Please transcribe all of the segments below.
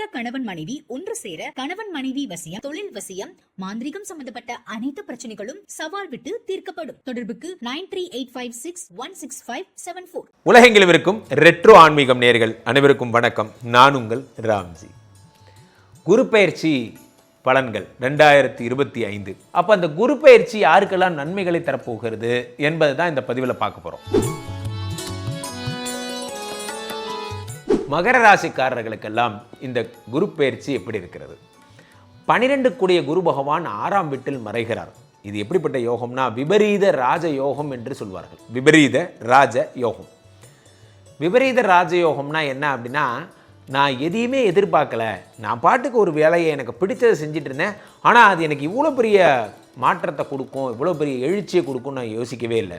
பிரிந்த கணவன் மனைவி ஒன்று சேர கணவன் மனைவி வசியம் தொழில் வசியம் மாந்திரிகம் சம்பந்தப்பட்ட அனைத்து பிரச்சனைகளும் சவால் விட்டு தீர்க்கப்படும். தொடர்புக்கு nine three eight five six one six five seven four. உலகெங்கிலும் இருக்கும் ரெட்ரோ ஆன்மீகம் நேர்கள் அனைவருக்கும் வணக்கம். நான் உங்கள் ராம்ஜி. குரு பயிற்சி பலன்கள் ரெண்டாயிரத்தி இருபத்தி ஐந்து. அப்போ அந்த குரு பயிற்சி யாருக்கெல்லாம் நன்மைகளை தரப்போகிறது என்பது தான் இந்த பதிவில் பார்க்க போகிறோம் மகர ராசிக்காரர்களுக்கெல்லாம் இந்த குரு பயிற்சி எப்படி இருக்கிறது? பனிரெண்டு கூடிய குரு பகவான் ஆறாம் வீட்டில் மறைகிறார். இது எப்படிப்பட்ட யோகம்னா விபரீத ராஜ யோகம் என்று சொல்வார்கள். விபரீத ராஜ யோகம். விபரீத ராஜயோகம்னா என்ன அப்படின்னா நான் எதையுமே எதிர்பார்க்கல. நான் பாட்டுக்கு ஒரு வேலையை எனக்கு பிடிச்சதை செஞ்சுட்டு இருந்தேன். ஆனால் அது எனக்கு இவ்வளோ பெரிய மாற்றத்தை கொடுக்கும் இவ்வளோ பெரிய எழுச்சியை கொடுக்கும் நான் யோசிக்கவே இல்லை.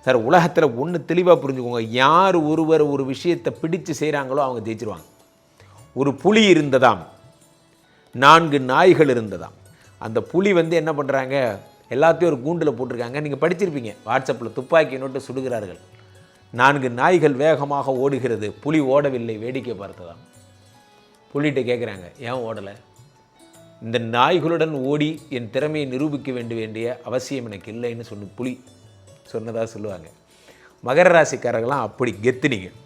சார் உலகத்தில் ஒன்று தெளிவாக புரிஞ்சுக்கோங்க. யார் ஒருவர் ஒரு விஷயத்தை பிடித்து செய்கிறாங்களோ அவங்க ஜெயிச்சிருவாங்க. ஒரு புலி இருந்ததாம். நான்கு நாய்கள் இருந்ததாம். அந்த புலி வந்து என்ன பண்ணுறாங்க எல்லாத்தையும் ஒரு கூண்டில் போட்டிருக்காங்க. நீங்கள் படிச்சிருப்பீங்க. வாட்ஸ்அப்பில் துப்பாக்கி நோட்டு சுடுகிறார்கள். நான்கு நாய்கள் வேகமாக ஓடுகிறது. புலி ஓடவில்லை வேடிக்கை பார்த்ததாம். புலிகிட்ட கேட்குறாங்க ஏன் ஓடலை? இந்த நாய்களுடன் ஓடி என் திறமையை நிரூபிக்க வேண்டி வேண்டிய அவசியம் எனக்கு இல்லைன்னு சொன்ன புலி. சொன்னதாக சொல்லுவாங்க. மகர ராசிக்காரர்கள்லாம் அப்படி கெத்து நீங்கள்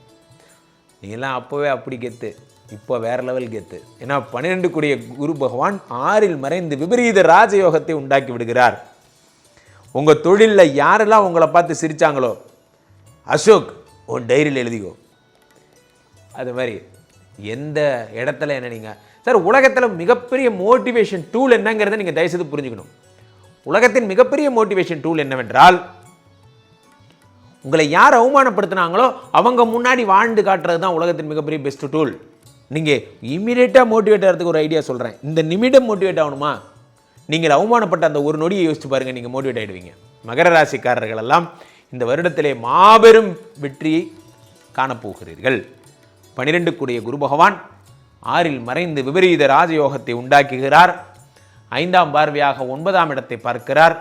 நீங்களாம் அப்போவே அப்படி கெத்து. இப்போ வேறு லெவல் கெத்து. ஏன்னா பன்னிரெண்டு கூடிய குரு பகவான் ஆறில் மறைந்து விபரீத ராஜயோகத்தை உண்டாக்கி விடுகிறார். உங்கள் தொழிலில் யாரெல்லாம் உங்களை பார்த்து சிரிச்சாங்களோ அசோக் உன் டைரியில் எழுதிக்கோ. அது மாதிரி எந்த இடத்துல என்ன நீங்கள் சார் உலகத்தில் மிகப்பெரிய மோட்டிவேஷன் டூல் என்னங்கிறத நீங்கள் தயவுசெய்து புரிஞ்சுக்கணும். உலகத்தின் மிகப்பெரிய மோட்டிவேஷன் டூல் என்னவென்றால் உங்களை யார் அவமானப்படுத்துனாங்களோ அவங்க முன்னாடி வாழ்ந்து காட்டுறது தான் உலகத்தின் மிகப்பெரிய பெஸ்ட் டூல் நீங்கள் இமீடியட்டாக மோட்டிவேட் ஆகிறதுக்கு ஒரு ஐடியா சொல்கிறேன் இந்த நிமிடம் மோட்டிவேட் ஆகணுமா? நீங்கள் அவமானப்பட்ட அந்த ஒரு நொடியை யோசிச்சு பாருங்கள் நீங்கள் மோட்டிவேட் ஆகிடுவீங்க மகர ராசிக்காரர்கள் எல்லாம் இந்த வருடத்திலே மாபெரும் வெற்றியை காணப்போகிறீர்கள். பனிரெண்டு கூடிய குரு பகவான் ஆறில் மறைந்து விபரீத ராஜயோகத்தை உண்டாக்குகிறார். ஐந்தாம் பார்வையாக ஒன்பதாம் இடத்தை பார்க்கிறார்.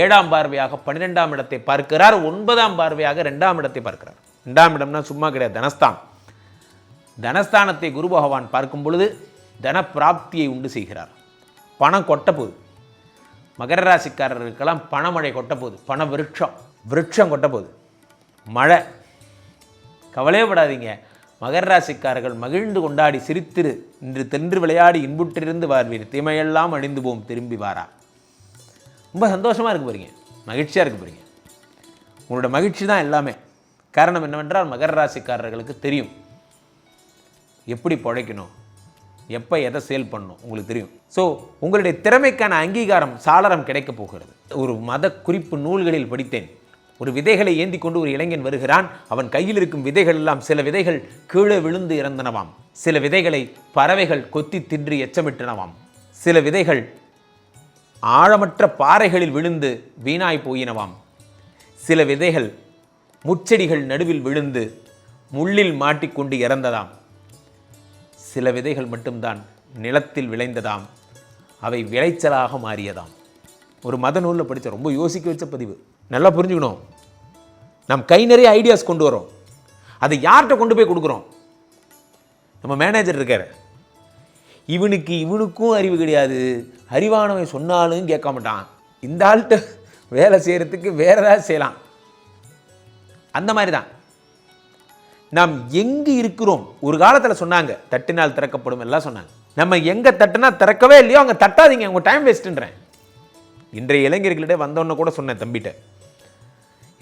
ஏழாம் பார்வையாக பன்னிரெண்டாம் இடத்தை பார்க்கிறார் ஒன்பதாம் பார்வையாக ரெண்டாம் இடத்தை பார்க்கிறார். ரெண்டாம் இடம்னா சும்மா கிடையாது தனஸ்தான் தனஸ்தானத்தை குரு பகவான் பார்க்கும் பொழுது தன பிராப்தியை உண்டு செய்கிறார். பணம் கொட்டப்போகுது. மகர ராசிக்காரர்களுக்கெல்லாம் பணமழை கொட்டப்போகுது. பண விருட்சம் விருட்சம் கொட்ட போகுது மழை கவலையப்படாதீங்க மகர ராசிக்காரர்கள் மகிழ்ந்து கொண்டாடி சிரித்திரு இன்று தென்று விளையாடி இன்புற்றிருந்து வாழ்வீர் தீமையெல்லாம் அணிந்து போம். திரும்பி வாரா. ரொம்ப சந்தோஷமாக இருக்கு போகிறீங்க மகிழ்ச்சியாக இருக்க போகிறீங்க உங்களோட மகிழ்ச்சி தான் எல்லாமே. காரணம் என்னவென்றால் மகர ராசிக்காரர்களுக்கு தெரியும். எப்படி பிழைக்கணும் எப்போ எதை சேல் பண்ணணும் உங்களுக்கு தெரியும். ஸோ உங்களுடைய திறமைக்கான அங்கீகாரம் சாளரம் கிடைக்கப் போகிறது. ஒரு மத குறிப்பு நூல்களில் படித்தேன். ஒரு விதைகளை ஏந்தி கொண்டு ஒரு இளைஞன் வருகிறான். அவன் கையில் இருக்கும் விதைகள் எல்லாம் சில விதைகள் கீழே விழுந்து இறந்தனவாம். சில விதைகளை பறவைகள் கொத்தி தின்று எச்சமிட்டனவாம். சில விதைகள் ஆழமற்ற பாறைகளில் விழுந்து வீணாய் போயினவாம். சில விதைகள் முச்செடிகள் நடுவில் விழுந்து முள்ளில் மாட்டிக்கொண்டு இறந்ததாம். சில விதைகள் மட்டும்தான் நிலத்தில் விளைந்ததாம். அவை விளைச்சலாக மாறியதாம். ஒரு மத நூலில் படித்த ரொம்ப யோசிக்க வச்ச பதிவு. நல்லா புரிஞ்சுக்கணும். நம் கை நிறைய ஐடியாஸ் கொண்டு வரோம் அதை யார்கிட்ட கொண்டு போய் கொடுக்குறோம்? நம்ம மேனேஜர் இருக்கார். இவனுக்கு இவனுக்கும் அறிவு கிடையாது. அறிவானவன் சொன்னாலும் கேட்க மாட்டான். இந்த ஆள்கிட்ட வேலை செய்கிறதுக்கு வேற ஏதாவது செய்யலாம். அந்த மாதிரி தான் நாம் எங்கு இருக்கிறோம்? ஒரு காலத்தில் சொன்னாங்க தட்டினால் திறக்கப்படும் எல்லாம் சொன்னாங்க. நம்ம எங்கே தட்டுனா திறக்கவே இல்லையோ அங்கே தட்டாதீங்க உங்கள் டைம் வேஸ்ட்டுன்றேன் இன்றைய இளைஞர்களிட வந்தோன்னு கூட சொன்னேன் தம்பிட்ட.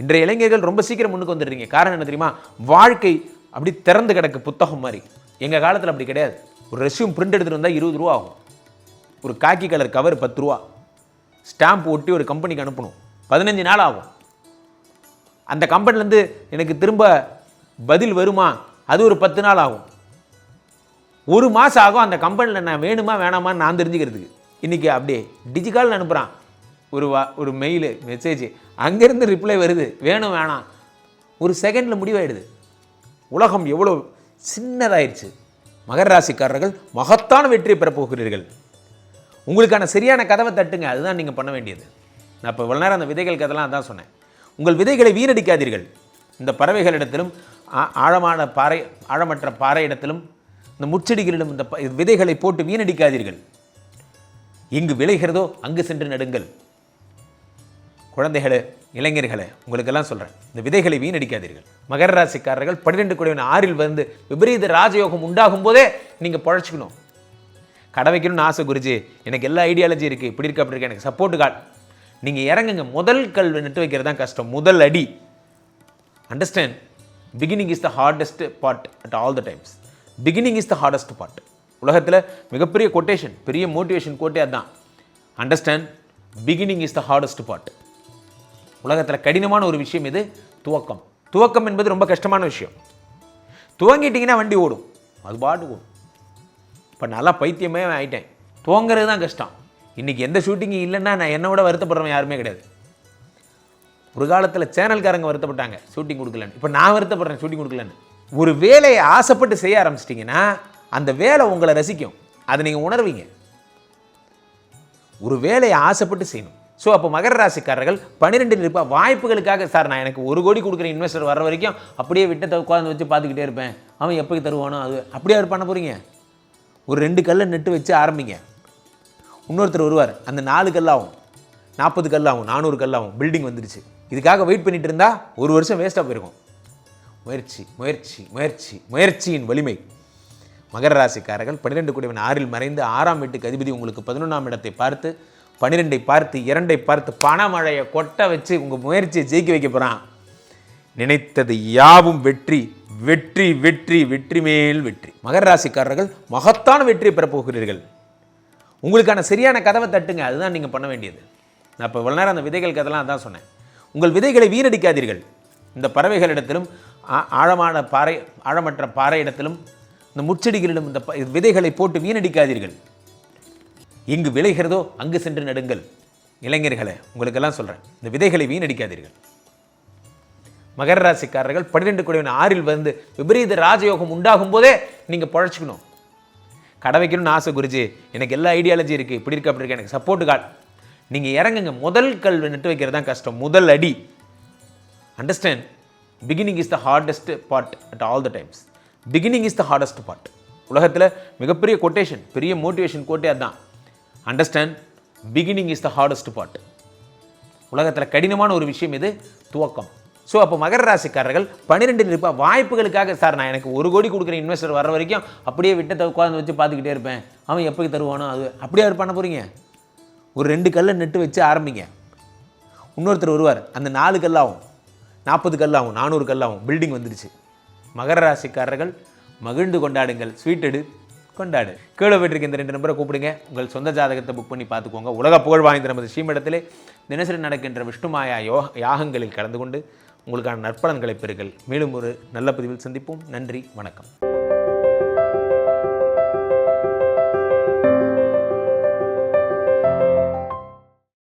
இன்றைய இளைஞர்கள் ரொம்ப சீக்கிரம் முன்னுக்கு வந்துடுறீங்க. காரணம் என்ன தெரியுமா? வாழ்க்கை அப்படி திறந்து கிடக்கு புத்தகம் மாதிரி. எங்கள் காலத்தில் அப்படி கிடையாது. ஒரு ரெஸ்யூம் பிரிண்ட் எடுத்துகிட்டு வந்தால் இருபது ரூபா ஆகும். ஒரு காக்கி கலர் கவர் பத்து ரூபா. ஸ்டாம்ப் ஒட்டி ஒரு கம்பெனிக்கு அனுப்பணும். பதினஞ்சு நாள் ஆகும். அந்த கம்பெனிலேருந்து எனக்கு திரும்ப பதில் வருமா? அது ஒரு பத்து நாள் ஆகும். ஒரு மாதம் ஆகும் அந்த கம்பெனியில் நான் வேணுமா வேணாமான்னு நான் தெரிஞ்சுக்கிறதுக்கு. இன்றைக்கி அப்படியே டிஜிக்கால் அனுப்புகிறான் ஒரு வா ஒரு மெயிலு மெசேஜ் அங்கேருந்து ரிப்ளை வருது. வேணும் வேணாம். ஒரு செகண்டில் முடிவாயிடுது. உலகம் எவ்வளோ சின்னதாயிடுச்சு. மகர ராசிக்காரர்கள் மகத்தான வெற்றியை பெறப் போகிறீர்கள். உங்களுக்கான சரியான கதவை தட்டுங்க அதுதான் நீங்கள் பண்ண வேண்டியது. நான் இப்போ இவ்வளோ நேரம் அந்த விதைகள் கதெல்லாம் அதான் சொன்னேன். உங்கள் விதைகளை வீணடிக்காதீர்கள். இந்த பறவைகளிடத்திலும் ஆ- ஆழமான பாறை ஆழமற்ற பாறை இடத்திலும் இந்த முச்செடிகளிடம் இந்த விதைகளை போட்டு வீணடிக்காதீர்கள். எங்கு விளைகிறதோ அங்கு சென்று நடுங்கள். குழந்தைகளே இளைஞர்களே உங்களுக்கெல்லாம் சொல்கிறேன் இந்த விதைகளை வீணடிக்காதீர்கள். மகர ராசிக்காரர்கள் பன்னிரெண்டு குடைவன் ஆறில் வந்து விபரீத ராஜயோகம் உண்டாகும் போதே நீங்கள் பழச்சிக்கணும். கடை வைக்கணும்னு ஆசை குருஜி எனக்கு எல்லா ஐடியாலஜி இருக்குது இப்படி இருக்கு அப்படி இருக்கு எனக்கு சப்போர்ட் கால். நீங்கள் இறங்குங்க முதல் கல் நட்டு வைக்கிறது தான் கஷ்டம் முதல் அடி. Understand beginning is the hardest part at all the times beginning is the hardest part உலகத்தில் மிகப்பெரிய கொட்டேஷன் பெரிய மோட்டிவேஷன் கோட்டே அதுதான். Understand beginning is the hardest part உலகத்தில் கடினமான ஒரு விஷயம் இது துவக்கம். துவக்கம் என்பது ரொம்ப கஷ்டமான விஷயம். துவங்கிட்டிங்கன்னா வண்டி ஓடும். அது பாட்டு ஓடும். இப்போ நல்லா பைத்தியமே ஆகிட்டேன் துவங்கிறது தான் கஷ்டம். இன்றைக்கி எந்த ஷூட்டிங்கும் இல்லைன்னா நான் என்னை விட வருத்தப்படுறவன் யாருமே கிடையாது. ஒரு காலத்தில் சேனல்காரங்க வருத்தப்பட்டாங்க ஷூட்டிங் கொடுக்கலன்னு. இப்போ நான் வருத்தப்படுறேன் ஷூட்டிங் கொடுக்கலன்னு. ஒரு வேலையை ஆசைப்பட்டு செய்ய ஆரம்பிச்சிட்டிங்கன்னா அந்த வேலை உங்களை ரசிக்கும். அதை நீங்கள் உணர்வீங்க. ஒரு வேலையை ஆசைப்பட்டு செய்யணும். ஸோ அப்போ மகர ராசிக்காரர்கள் பன்னிரெண்டில் இருப்பா வாய்ப்புகளுக்காக சார் நான் எனக்கு ஒரு கோடி கொடுக்குற இன்வெஸ்டர் வர வரைக்கும் அப்படியே விட்டத்தை உட்காந்து வச்சு பார்த்துக்கிட்டே இருப்பேன். அவன் எப்போ தருவானோ அது அப்படியே அவர் பண்ண போகிறீங்க ஒரு ரெண்டு கல்லை நெட்டு வச்சு ஆரம்பிங்க. இன்னொருத்தர் வருவார் அந்த நாலு கல்லாகும் நாற்பது கல்லாகும் நானூறு கல்லாகும் பில்டிங் வந்துடுச்சு இதுக்காக வெயிட் பண்ணிட்டு இருந்தால் ஒரு வருஷம் வேஸ்ட்டாக போயிருக்கும். முயற்சி முயற்சி முயற்சி முயற்சியின் வலிமை. மகர ராசிக்காரர்கள் பன்னிரெண்டு குடிவன் ஆறில் மறைந்து ஆறாம் வீட்டுக்கு அதிபதி உங்களுக்கு பதினொன்றாம் இடத்தை பார்த்து பன்னிரெண்டை பார்த்து இரண்டை பார்த்து பணமழையை கொட்ட வச்சு உங்கள் முயற்சியை ஜெயிக்க வைக்க போகிறான் நினைத்தது யாவும் வெற்றி வெற்றி வெற்றி வெற்றி மேல் வெற்றி. மகர ராசிக்காரர்கள் மகத்தான வெற்றியை பெறப்போகிறீர்கள் உங்களுக்கான சரியான கதவை தட்டுங்க அதுதான் நீங்கள் பண்ண வேண்டியது. நான் இப்போ இவ்வளோ நேரம் அந்த விதைகள் கதெல்லாம் அதான் சொன்னேன். உங்கள் விதைகளை வீணடிக்காதீர்கள். இந்த பறவைகளிடத்திலும் ஆ- ஆழமான பாறை ஆழமற்ற பாறை இடத்திலும் இந்த முச்செடிகளிடம் இந்த ப- விதைகளை போட்டு வீணடிக்காதீர்கள். எங்கு விளைகிறதோ அங்கு சென்று நடுங்கள். இளைஞர்களை உங்களுக்கெல்லாம் சொல்கிறேன் இந்த விதைகளை வீணடிக்காதீர்கள். மகர ராசிக்காரர்கள் பன்னிரெண்டு குடைவன் ஆறில் வந்து விபரீத ராஜயோகம் உண்டாகும் போதே நீங்கள் பழச்சிக்கணும். கடை வைக்கணும்னு ஆசை குருஜி எனக்கு எல்லா ஐடியாலஜி இருக்குது இப்படி இருக்கு அப்படி இருக்கு எனக்கு சப்போர்ட் கார்டு நீங்கள் இறங்குங்க முதல் கல் நட்டு வைக்கிறது தான் கஷ்டம் முதல் அடி. Understand beginning is the hardest part at all the times beginning is the hardest part உலகத்தில் மிகப்பெரிய கொட்டேஷன் பெரிய மோட்டிவேஷன் கோட்டே அதுதான். Understand beginning is the hardest part உலகத்தில் கடினமான ஒரு விஷயம் இது துவக்கம். ஸோ அப்போ மகர ராசிக்காரர்கள் பன்னிரெண்டில் இருப்பா வாய்ப்புகளுக்காக சார் நான் எனக்கு ஒரு கோடி கொடுக்குற இன்வெஸ்டர் வர வரைக்கும் அப்படியே விட்ட உட்காந்து வச்சு பார்த்துக்கிட்டே இருப்பேன். அவன் எப்போ தருவானோ அது. அப்படியே அவர் பண்ண போகிறீங்க ஒரு ரெண்டு கல்லை நெட்டு வச்சு ஆரம்பிங்க. இன்னொருத்தர் வருவார். அந்த நாலு கல்லாகும் நாற்பது கல்லாகும் நானூறு கல்லாகும் பில்டிங் வந்துடுச்சு மகர ராசிக்காரர்கள் மகிழ்ந்து கொண்டாடுங்கள். ஸ்வீட் எடு. கொண்டாடு. கீழே போயிட்டு இந்த ரெண்டு நம்பரை கூப்பிடுங்க. உங்கள் சொந்த ஜாதகத்தை புக் பண்ணி பார்த்துக்கோங்க. உலக புகழ் வாய்ந்த நமது ஸ்ரீமடத்திலே தினசரி நடக்கின்ற விஷ்ணுமாயா யோ யாகங்களில் கலந்து கொண்டு உங்களுக்கான நற்பலன்களை பெறுங்கள். மேலும் ஒரு நல்ல பதிவில் சந்திப்போம். நன்றி. வணக்கம்.